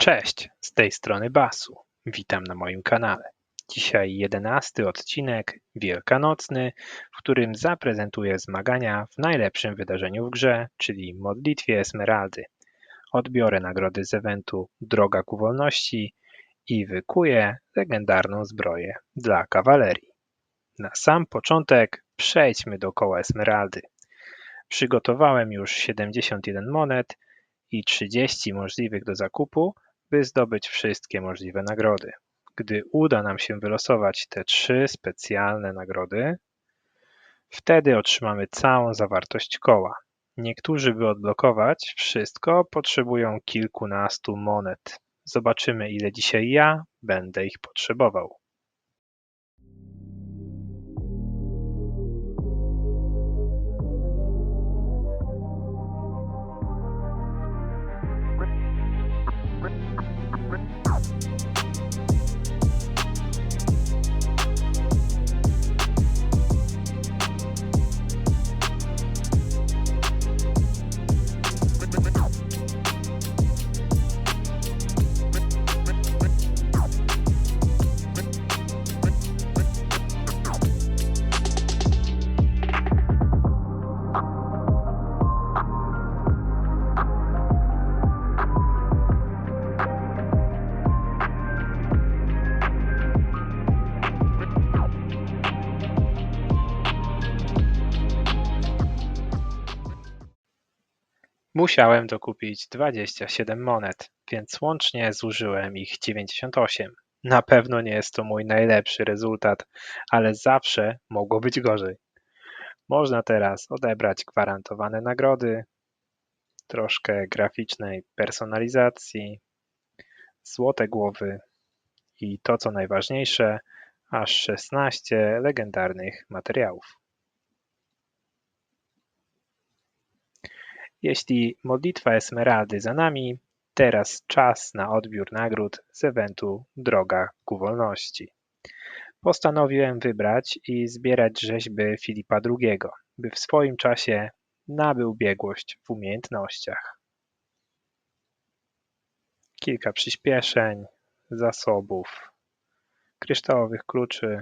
Cześć, z tej strony Basu. Witam na moim kanale. Dzisiaj jedenasty odcinek wielkanocny, w którym zaprezentuję zmagania w najlepszym wydarzeniu w grze, czyli modlitwie Esmeraldy. Odbiorę nagrody z eventu Droga ku wolności i wykuję legendarną zbroję dla kawalerii. Na sam początek przejdźmy do koła Esmeraldy. Przygotowałem już 71 monet i 30 możliwych do zakupu, by zdobyć wszystkie możliwe nagrody. Gdy uda nam się wylosować te trzy specjalne nagrody, wtedy otrzymamy całą zawartość koła. Niektórzy, by odblokować wszystko, potrzebują kilkunastu monet. Zobaczymy, ile dzisiaj ja będę ich potrzebował. Musiałem dokupić 27 monet, więc łącznie zużyłem ich 98. Na pewno nie jest to mój najlepszy rezultat, ale zawsze mogło być gorzej. Można teraz odebrać gwarantowane nagrody, troszkę graficznej personalizacji, złote głowy i to co najważniejsze, aż 16 legendarnych materiałów. Jeśli modlitwa Esmeraldy za nami, teraz czas na odbiór nagród z eventu Droga ku wolności. Postanowiłem wybrać i zbierać rzeźby Filipa II, by w swoim czasie nabył biegłość w umiejętnościach. Kilka przyspieszeń, zasobów, kryształowych kluczy,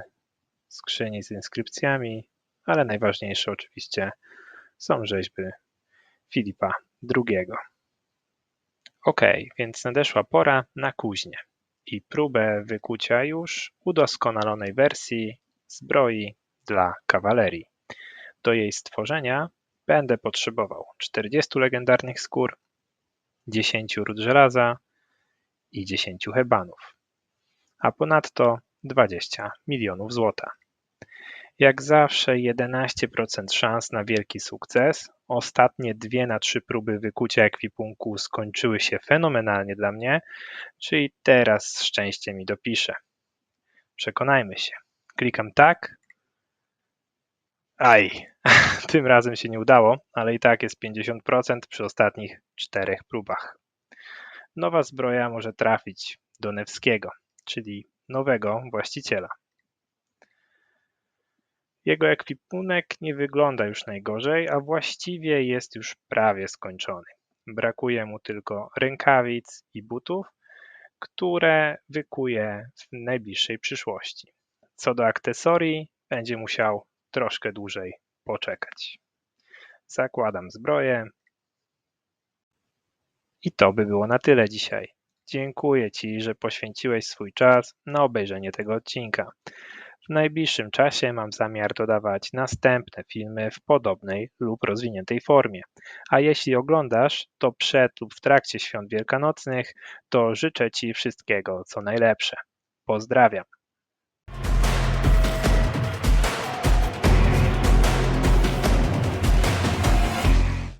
skrzyni z inskrypcjami, ale najważniejsze oczywiście są rzeźby Filipa II. Ok, więc nadeszła pora na kuźnię i próbę wykucia już udoskonalonej wersji zbroi dla kawalerii. Do jej stworzenia będę potrzebował 40 legendarnych skór, 10 ród żelaza i 10 hebanów, a ponadto 20 milionów złota. Jak zawsze 11% szans na wielki sukces. Ostatnie dwie na trzy próby wykucia ekwipunku skończyły się fenomenalnie dla mnie, czyli teraz szczęście mi dopisze. Przekonajmy się. Klikam tak. Aj, tym razem się nie udało, ale i tak jest 50% przy ostatnich czterech próbach. Nowa zbroja może trafić do Newskiego, czyli nowego właściciela. Jego ekwipunek nie wygląda już najgorzej, a właściwie jest już prawie skończony. Brakuje mu tylko rękawic i butów, które wykuje w najbliższej przyszłości. Co do akcesorii, będzie musiał troszkę dłużej poczekać. Zakładam zbroję. I to by było na tyle dzisiaj. Dziękuję Ci, że poświęciłeś swój czas na obejrzenie tego odcinka. W najbliższym czasie mam zamiar dodawać następne filmy w podobnej lub rozwiniętej formie. A jeśli oglądasz to przed lub w trakcie świąt wielkanocnych, to życzę Ci wszystkiego co najlepsze. Pozdrawiam.